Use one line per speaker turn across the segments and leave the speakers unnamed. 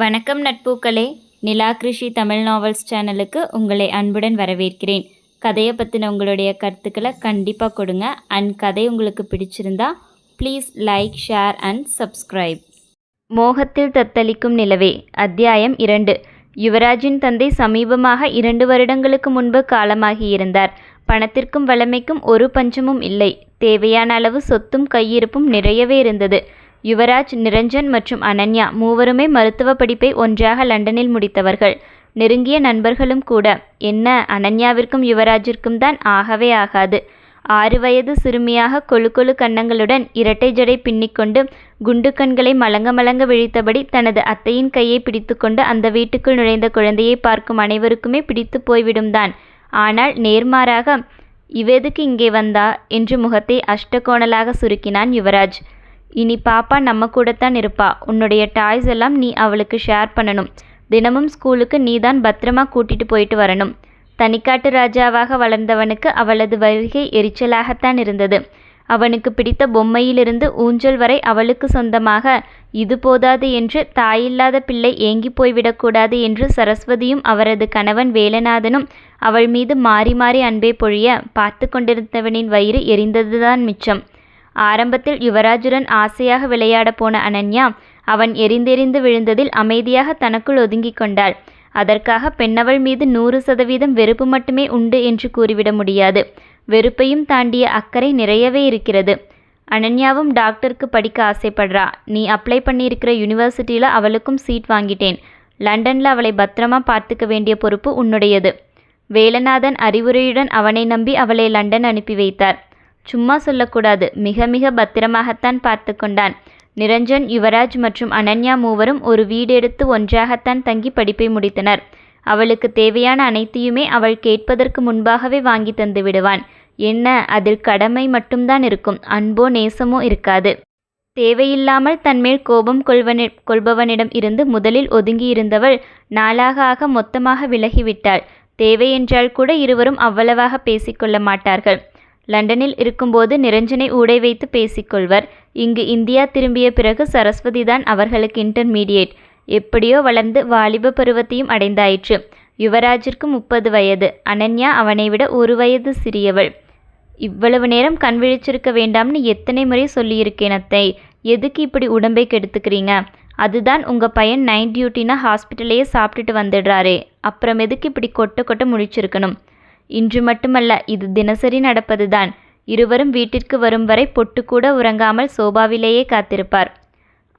வணக்கம் நட்பூக்களே நிலா கிருஷி தமிழ் நாவல்ஸ் சேனலுக்கு உங்களை அன்புடன் வரவேற்கிறேன் கதையை பற்றின உங்களுடைய கருத்துக்களை கண்டிப்பாக கொடுங்க அண்ட் கதை உங்களுக்கு பிடிச்சிருந்தா please like share and subscribe மோகத்தில் தத்தளிக்கும் நிலவே அத்தியாயம் இரண்டு யுவராஜின் தந்தை சமீபமாக இரண்டு வருடங்களுக்கு முன்பு காலமாகியிருந்தார் பணத்திற்கும் வளமைக்கும் ஒரு பஞ்சமும் இல்லை தேவையான அளவு சொத்தும் கையிருப்பும் நிறையவே இருந்தது யுவராஜ் நிரஞ்சன் மற்றும் அனன்யா மூவருமே மருத்துவ படிப்பை ஒன்றாக லண்டனில் முடித்தவர்கள் நெருங்கிய நண்பர்களும் கூட என்ன அனன்யாவிற்கும் யுவராஜிற்கும் தான் ஆகவே ஆகாது ஆறு வயது சிறுமியாக கொழு கொழு கன்னங்களுடன் இரட்டை ஜடை பின்னிக்கொண்டு குண்டு கண்களை மலங்க மலங்க விழித்தபடி தனது அத்தையின் கையை பிடித்துக்கொண்டு அந்த வீட்டுக்குள் நுழைந்த குழந்தையை பார்க்கும் அனைவருக்குமே பிடித்து போய்விடும் தான் ஆனால் நேர்மாறாக இவ்வெதுக்கு இங்கே வந்தா என்று முகத்தை அஷ்டகோணலாக சுருக்கினான் யுவராஜ் இனி பாப்பா நம்ம கூடத்தான் இருப்பா உன்னுடைய டாய்ஸ் எல்லாம் நீ அவளுக்கு ஷேர் பண்ணணும் தினமும் ஸ்கூலுக்கு நீ தான் பத்திரமா கூட்டிட்டு போயிட்டு வரணும் தனிக்காட்டு ராஜாவாக வளர்ந்தவனுக்கு அவளது வருகை எரிச்சலாகத்தான் இருந்தது அவனுக்கு பிடித்த பொம்மையிலிருந்து ஊஞ்சல் வரை அவளுக்கு சொந்தமாக இது போதாது என்று தாயில்லாத பிள்ளை ஏங்கி போய்விடக்கூடாது என்று சரஸ்வதியும் அவரது கணவன் வேலநாதனும் அவள் மீது மாறி மாறி அன்பே பொழிய பார்த்து கொண்டிருந்தவனின் வயிறு எரிந்ததுதான் மிச்சம் ஆரம்பத்தில் யுவராஜுடன் ஆசையாக விளையாடப் போன அனன்யா அவன் எரிந்தெறிந்து விழுந்ததில் அமைதியாக தனக்குள் ஒதுங்கிக் கொண்டாள் அதற்காக பெண்ணவள் மீது நூறு சதவீதம் வெறுப்பு மட்டுமே உண்டு என்று கூறிவிட முடியாது வெறுப்பையும் தாண்டிய அக்கறை நிறையவே இருக்கிறது அனன்யாவும் டாக்டருக்கு படிக்க ஆசைப்படுறா நீ அப்ளை பண்ணியிருக்கிற யூனிவர்சிட்டியில் அவளுக்கும் சீட் வாங்கிட்டேன் லண்டனில் அவளை பத்திரமா பார்த்துக்க வேண்டிய பொறுப்பு உன்னுடையது வேலநாதன் அறிவுரையுடன் அவனை நம்பி அவளை லண்டன் அனுப்பி வைத்தார் சும்மா சொல்லக்கூடாது மிக மிக பத்திரமாகத்தான் பார்த்து கொண்டான் நிரஞ்சன் யுவராஜ் மற்றும் அனன்யா மூவரும் ஒரு வீடெடுத்து ஒன்றாகத்தான் தங்கி படிப்பை முடித்தனர் அவளுக்கு தேவையான அனைத்தையுமே அவள் கேட்பதற்கு முன்பாகவே வாங்கி தந்து விடுவான் என்ன அதில் கடமை மட்டும்தான் இருக்கும் அன்போ நேசமோ இருக்காது தேவையில்லாமல் தன்மேல் கோபம் கொள்வனி கொள்பவனிடம் இருந்து முதலில் ஒதுங்கியிருந்தவள் நாளாக ஆக மொத்தமாக விலகிவிட்டாள் தேவை என்றால் கூட இருவரும் அவ்வளவாக பேசிக்கொள்ள மாட்டார்கள் லண்டனில் இருக்கும்போது நிரஞ்சனை ஊடை வைத்து பேசிக்கொள்வர் இங்கு இந்தியா திரும்பிய பிறகு சரஸ்வதி தான் அவர்களுக்கு இன்டர்மீடியேட் எப்படியோ வளர்ந்து வாலிப பருவத்தையும் அடைந்தாயிற்று யுவராஜிற்கு முப்பது வயது அனன்யா அவனை விட ஒரு வயது சிறியவள் இவ்வளவு நேரம் கண் விழிச்சிருக்க வேண்டாம்னு எத்தனை முறை சொல்லியிருக்கேன் அத்தை எதுக்கு இப்படி உடம்பை கெடுத்துக்கிறீங்க அதுதான் உங்கள் பையன் நைன் டியூட்டினா ஹாஸ்பிட்டலையே சாப்பிட்டுட்டு வந்துடுறாரே அப்புறம் எதுக்கு இப்படி கொட்ட கொட்ட முழிச்சிருக்கணும் இன்று மட்டுமல்ல இது தினசரி நடப்பதுதான் இருவரும் வீட்டிற்கு வரும் வரை பொட்டுக்கூட உறங்காமல் சோபாவிலேயே காத்திருப்பார்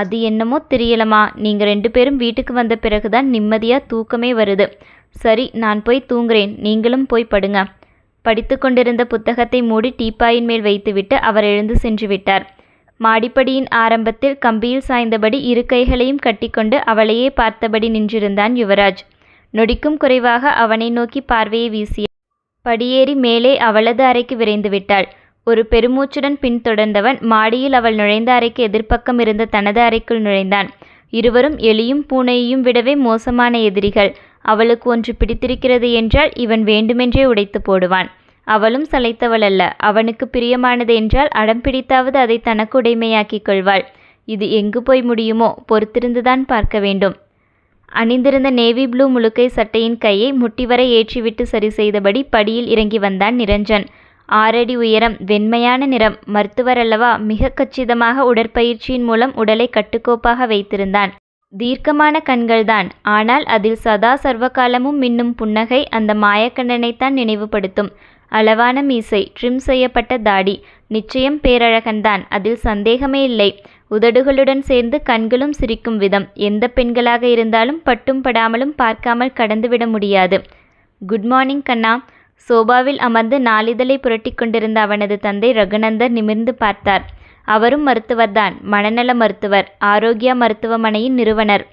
அது என்னமோ தெரியலமா நீங்க ரெண்டு பேரும் வீட்டுக்கு வந்த பிறகுதான் நிம்மதியா தூக்கமே வருது சரி நான் போய் தூங்குறேன் நீங்களும் போய் படுங்க படித்து கொண்டிருந்த புத்தகத்தை மூடி டீப்பாயின் மேல் வைத்துவிட்டு அவர் எழுந்து சென்று விட்டார் மாடிப்படியின் ஆரம்பத்தில் கம்பியில் சாய்ந்தபடி இரு கைகளையும் கட்டிக்கொண்டு அவளையே பார்த்தபடி நின்றிருந்தான் யுவராஜ் நொடிக்கும் குறைவாக அவனை நோக்கி பார்வையை வீசிய படியேறி மேலே அவளது அறைக்கு விரைந்து விட்டாள். ஒரு பெருமூச்சுடன் பின்தொடர்ந்தவன் மாடியில் அவள் நுழைந்த அறைக்கு எதிர்ப்பக்கம் இருந்த தனது அறைக்குள் நுழைந்தான். இருவரும் எலியும் பூனையையும் விடவே மோசமான எதிரிகள். அவளுக்கு ஒன்று பிடித்திருக்கிறது என்றால் இவன் வேண்டுமென்றே உடைத்துப் போடுவான். அவளும் சளைத்தவள் அல்ல. அவனுக்குப் பிரியமானது என்றால் அடம் பிடித்தாவது அதை தனக்கு உடைமையாக்கிக் கொள்வாள். இது எங்கு போய் முடியுமோ? பொறுத்திருந்துதான் பார்க்க வேண்டும். அணிந்திருந்த நேவி ப்ளூ முழுக்கை சட்டையின் கையை முட்டிவரை ஏற்றிவிட்டு சரி செய்தபடி படியில் இறங்கி வந்தான் நிரஞ்சன் ஆறடி உயரம் வெண்மையான நிறம் மருத்துவர் அல்லவா மிக கச்சிதமாக உடற்பயிற்சியின் மூலம் உடலை கட்டுக்கோப்பாக வைத்திருந்தான் தீர்க்கமான கண்கள்தான் ஆனால் அதில் சதா சர்வகாலமும் மின்னும் புன்னகை அந்த மாயக்கண்ணனைத்தான் நினைவுபடுத்தும் அளவான மீசை ட்ரிம் செய்யப்பட்ட தாடி நிச்சயம் பேரழகன்தான் அதில் சந்தேகமே இல்லை உதடுகளுடன் சேர்ந்து கண்களும் சிரிக்கும் விதம் எந்த பெண்களாக இருந்தாலும் பட்டும் படாமலும் பார்க்காமல் கடந்துவிட முடியாது குட் மார்னிங் கண்ணா சோபாவில் அமர்ந்து நாளிதழை புரட்டி கொண்டிருந்த அவனது தந்தை ரகுநந்தர் நிமிர்ந்து பார்த்தார் அவரும் மருத்துவர்தான் மனநல மருத்துவர் ஆரோக்கியா மருத்துவமனையின் நிறுவனர்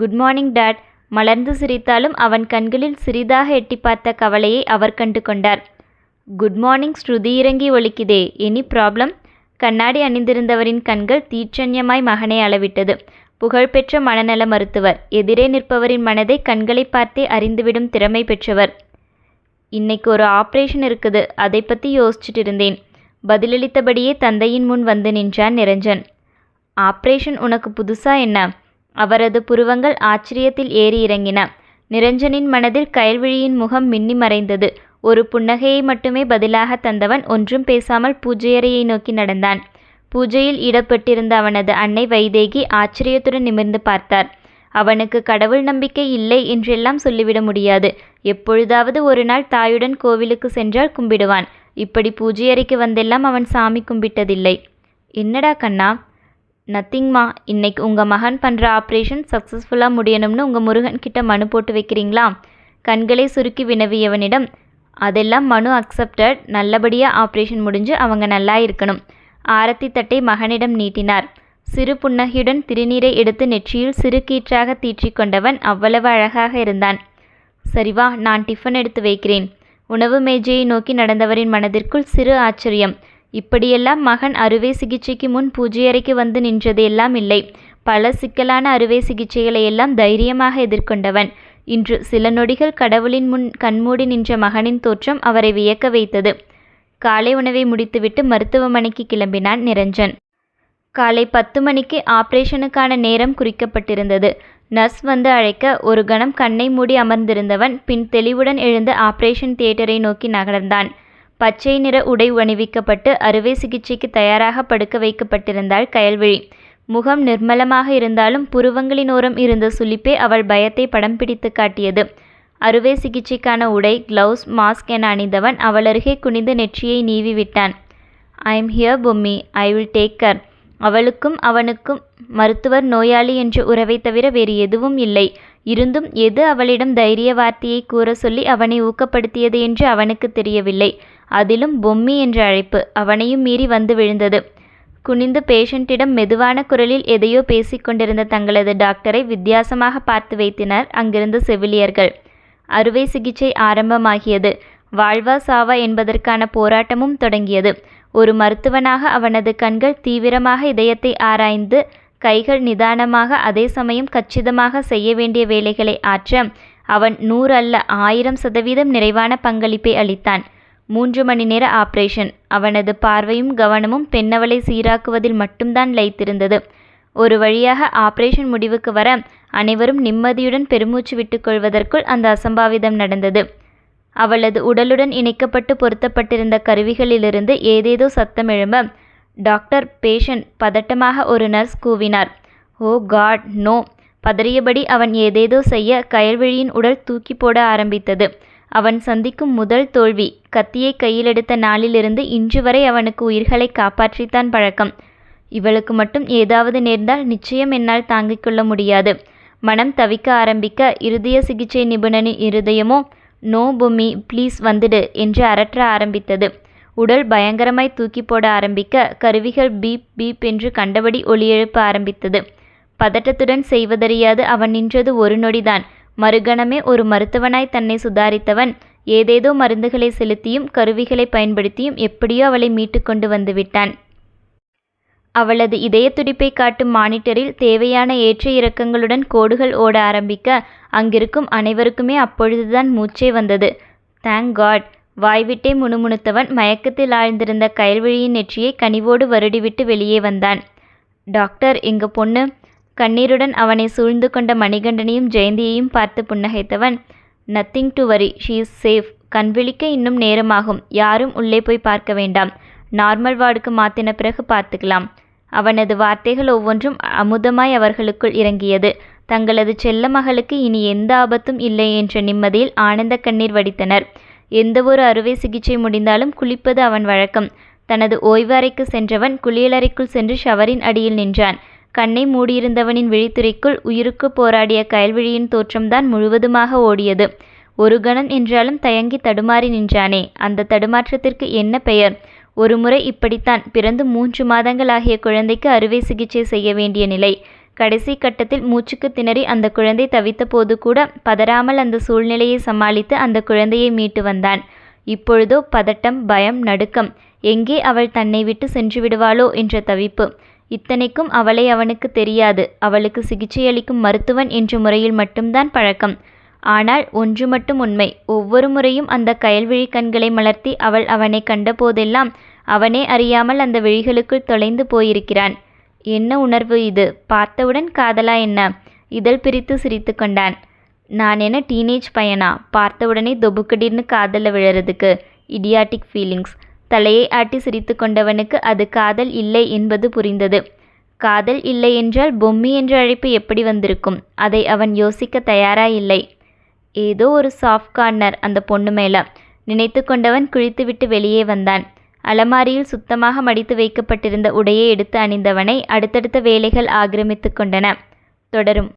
குட் மார்னிங் டாட் மலர்ந்து சிரித்தாலும் அவன் கண்களில் சிறிதாக எட்டி பார்த்த கவலையை அவர் கண்டு கொண்டார் குட் மார்னிங் ஸ்ருதி இறங்கி ஒழிக்குதே எனி ப்ராப்ளம் கண்ணாடி அணிந்திருந்தவரின் கண்கள் தீட்சண்யமாய் மகனை அளவிட்டது. புகழ்பெற்ற மனநல மருத்துவர். எதிரே நிற்பவரின் மனதை கண்களை பார்த்தே அறிந்துவிடும் திறமை பெற்றவர். "இன்னைக்கு ஒரு ஆப்ரேஷன் இருக்குது. அதை பற்றி யோசிச்சுட்டு இருந்தேன்" பதிலளித்தபடியே தந்தையின் முன் வந்து நின்றான் நிரஞ்சன். ஆப்ரேஷன் உனக்கு புதுசா என்ன? அவரது புருவங்கள் ஆச்சரியத்தில் ஏறி இறங்கின. நிரஞ்சனின் மனதில் கயல்விழியின் முகம் மின்னி மறைந்தது. ஒரு புன்னகையை மட்டுமே பதிலாக தந்தவன் ஒன்றும் பேசாமல் பூஜையறையை நோக்கி நடந்தான் பூஜையில் இடப்பட்டிருந்த அவனது அன்னை வைதேகி ஆச்சரியத்துடன் நிமிர்ந்து பார்த்தார் அவனுக்கு கடவுள் நம்பிக்கை இல்லை என்றெல்லாம் சொல்லிவிட முடியாது எப்பொழுதாவது ஒரு நாள் தாயுடன் கோவிலுக்கு சென்றால் கும்பிடுவான் இப்படி பூஜையறைக்கு வந்தெல்லாம் அவன் சாமி கும்பிட்டதில்லை என்னடா கண்ணா நத்திங்மா இன்னைக்கு உங்கள் மகன் பண்ணுற ஆப்ரேஷன் சக்ஸஸ்ஃபுல்லாக முடியணும்னு உங்கள் முருகன் கிட்ட மனு போட்டு வைக்கிறீங்களா கண்களை சுருக்கி வினவியவனிடம் அதெல்லாம் மனு அக்செப்டட் நல்லபடியாக ஆப்ரேஷன் முடிஞ்சு அவங்க நல்லா இருக்கணும் ஆரத்தி தட்டை மகனிடம் நீட்டினார் சிறு புன்னகையுடன் திருநீரை எடுத்து நெற்றியில் சிறு கீற்றாக தீற்றிக் கொண்டவன் அவ்வளவு அழகாக இருந்தான் சரிவா நான் டிஃபன் எடுத்து வைக்கிறேன் உணவு மேஜையை நோக்கி நடந்தவரின் மனதிற்குள் சிறு ஆச்சரியம் இப்படியெல்லாம் மகன் அறுவை சிகிச்சைக்கு முன் பூஜை அறைக்கு வந்து எல்லாம் இல்லை பல சிக்கலான அறுவை சிகிச்சைகளை எல்லாம் தைரியமாக எதிர்கொண்டவன் இன்று சில நொடிகள் கடவுளின் முன் கண்மூடி நின்ற மகனின் தோற்றம் அவரை வியக்க வைத்தது காலை உணவை முடித்துவிட்டு மருத்துவமனைக்கு கிளம்பினான் நிரஞ்சன் காலை பத்து மணிக்கு ஆபரேஷனுக்கான நேரம் குறிக்கப்பட்டிருந்தது நர்ஸ் வந்து அழைக்க ஒரு கணம் கண்ணை மூடி அமர்ந்திருந்தவன் பின் தெளிவுடன் எழுந்து ஆபரேஷன் தியேட்டரை நோக்கி நகர்ந்தான் பச்சை நிற உடை அணிவிக்கப்பட்டு அறுவை சிகிச்சைக்கு தயாராக படுக்க வைக்கப்பட்டிருந்தாள் கயல்விழி முகம் நிர்மலமாக இருந்தாலும் புருவங்களினோரம் இருந்த சுளிப்பே அவள் பயத்தை படம் பிடித்து காட்டியது அறுவை சிகிச்சைக்கான உடை கிளவுஸ் மாஸ்க் என அணிந்தவன் அவளருகே குனிந்து நெற்றியை நீவி விட்டான் I am here Bommi I will take care அவளுக்கும் அவனுக்கும் மருத்துவர் நோயாளி என்ற உறவை தவிர வேறு எதுவும் இல்லை இருந்தும் எது அவளிடம் தைரிய வார்த்தையை கூற சொல்லி அவனை ஊக்கப்படுத்தியது என்று அவனுக்கு தெரியவில்லை அதிலும் பொம்மி என்ற அழைப்பு அவனையும் மீறி வந்து விழுந்தது குனிந்து பேஷண்ட்டிடம் மெதுவான குரலில் எதையோ பேசிக்கொண்டிருந்த தங்களது டாக்டரை வித்தியாசமாக பார்த்து வைத்தனர் அங்கிருந்த செவிலியர்கள் அறுவை சிகிச்சை ஆரம்பமாகியது வாழ்வா சாவா என்பதற்கான போராட்டமும் தொடங்கியது ஒரு மருத்துவனாக அவனது கண்கள் தீவிரமாக இதயத்தை ஆராய்ந்து கைகள் நிதானமாக அதே சமயம் கச்சிதமாக செய்ய வேண்டிய வேலைகளை ஆற்ற அவன் நூறு அல்ல ஆயிரம் சதவீதம் நிறைவான பங்களிப்பை அளித்தான் மூன்று மணி நேர ஆப்ரேஷன் அவனது பார்வையும் கவனமும் பெண்ணவளை சீராக்குவதில் மட்டும்தான் லைத்திருந்தது ஒரு வழியாக ஆப்ரேஷன் முடிவுக்கு வர அனைவரும் நிம்மதியுடன் பெருமூச்சு விட்டுக்கொள்வதற்குள் அந்த அசம்பாவிதம் நடந்தது அவளது உடலுடன் இணைக்கப்பட்டு பொருத்தப்பட்டிருந்த கருவிகளிலிருந்து ஏதேதோ சத்தம் எழும்ப டாக்டர் பேஷண்ட் பதட்டமாக ஒரு நர்ஸ் கூவினார் ஓ காட் நோ பதறியபடி அவன் ஏதேதோ செய்ய கயல்வெளியின் உடல் தூக்கி போட ஆரம்பித்தது அவன் சந்திக்கும் முதல் தோல்வி கத்தியை கையிலெடுத்த நாளிலிருந்து இன்று வரை அவனுக்கு உயிர்களை காப்பாற்றித்தான் பழக்கம் இவளுக்கு மட்டும் ஏதாவது நேர்ந்தால் நிச்சயம் என்னால் தாங்கிக் கொள்ள முடியாது மனம் தவிக்க ஆரம்பிக்க இருதய சிகிச்சை நிபுணனின் இருதயமோ நோ பூமி ப்ளீஸ் வந்துடு என்று அரற்ற ஆரம்பித்தது உடல் பயங்கரமாய் தூக்கி போட ஆரம்பிக்க கருவிகள் பீப் பீப் என்று கண்டபடி ஒளியெழுப்ப ஆரம்பித்தது பதட்டத்துடன் செய்வதறியாது அவன் நின்றது ஒரு நொடிதான் மறுகணமே ஒரு மருத்துவனாய் தன்னை சுதாரித்தவன் ஏதேதோ மருந்துகளை செலுத்தியும் கருவிகளை பயன்படுத்தியும் எப்படியோ அவளை மீட்டு கொண்டு வந்துவிட்டான் அவளது இதய துடிப்பை காட்டும் மானிட்டரில் தேவையான ஏற்ற இறக்கங்களுடன் கோடுகள் ஓட ஆரம்பிக்க அங்கிருக்கும் அனைவருக்குமே அப்பொழுதுதான் மூச்சே வந்தது தேங்க் காட் வாய்விட்டே முணுமுணுத்தவன் மயக்கத்தில் ஆழ்ந்திருந்த கயல்வழியின் நெற்றியை கனிவோடு வருடிவிட்டு வெளியே வந்தான் டாக்டர் எங்கள் பொண்ணு கண்ணீருடன் அவனை சூழ்ந்து கொண்ட மணிகண்டனையும் ஜெயந்தியையும் பார்த்து புன்னகைத்தவன் nothing to worry she is safe கண்விழிக்க இன்னும் நேரமாகும் யாரும் உள்ளே போய் பார்க்க வேண்டாம் நார்மல் வார்டுக்கு மாத்தின பிறகு பார்த்துக்கலாம் அவனது வார்த்தைகள் ஒவ்வொன்றும் அமுதமாய் அவர்களுக்குள் இறங்கியது தங்களது செல்ல மகளுக்கு இனி எந்த ஆபத்தும் இல்லை என்ற நிம்மதியில் ஆனந்த கண்ணீர் வடித்தனர் எந்தவொரு அறுவை சிகிச்சை முடிந்தாலும் குளிப்பது அவன் வழக்கம் தனது ஓய்வறைக்கு சென்றவன் குளியலறைக்குள் சென்று ஷவரின் அடியில் நின்றான் கண்ணை மூடியிருந்தவனின் விழித்துறைக்குள் உயிருக்குப் போராடிய கயல்விழியின் தோற்றம்தான் முழுவதுமாக ஓடியது. ஒரு கணம் என்றாலும் தயங்கித் தடுமாறி நின்றானே, அந்த தடுமாற்றத்திற்கு என்ன பெயர்? ஒருமுறை இப்படித்தான் பிறந்து மூன்று மாதங்கள் ஆகிய குழந்தைக்கு அறுவை சிகிச்சை செய்ய வேண்டிய நிலை. கடைசி கட்டத்தில் மூச்சுக்குத் திணறி அந்த குழந்தை தவித்தபோது கூட பதறாமல் அந்த சூழ்நிலையை சமாளித்து அந்த குழந்தையை மீட்டு வந்தான். இப்பொழுதோ பதட்டம், பயம், நடுக்கம். எங்கே அவள் தன்னை சென்று சென்றுவிடுவாளோ என்ற தவிப்பு. இத்தனைக்கும் அவளை அவனுக்கு தெரியாது அவளுக்கு சிகிச்சையளிக்கும் மருத்துவன் என்ற முறையில் மட்டும்தான் பழக்கம். ஆனால் ஒன்று மட்டும் உண்மை ஒவ்வொரு முறையும் அந்த கயல்விழி கண்களை மலர்த்தி அவள் அவனை கண்டபோதெல்லாம் அவனே அறியாமல் அந்த விழிகளுக்குள் தொலைந்து போயிருக்கிறான். என்ன உணர்வு இது பார்த்தவுடன் காதலா என்ன? இதழ் பிரித்து சிரித்து கொண்டான். என்ன டீனேஜ் பையனா பார்த்தவுடனே தொபுக்கடின்னு காதலை விழறதுக்கு? இடியாட்டிக் ஃபீலிங்ஸ் தலையை ஆட்டி சிரித்து கொண்டவனுக்கு அது காதல் இல்லை என்பது புரிந்தது காதல் இல்லை என்றால் பொம்மி என்ற அழைப்பு எப்படி வந்திருக்கும் அதை அவன் யோசிக்க தயாரா இல்லை ஏதோ ஒரு சாஃப்ட் கார்னர் அந்த பொண்ணு மேல நினைத்து கொண்டவன் குளித்துவிட்டு வெளியே வந்தான் அலமாரியில் சுத்தமாக மடித்து வைக்கப்பட்டிருந்த உடையை எடுத்து அணிந்தவனை அடுத்தடுத்த வேலைகள் ஆக்கிரமித்து கொண்டன தொடரும்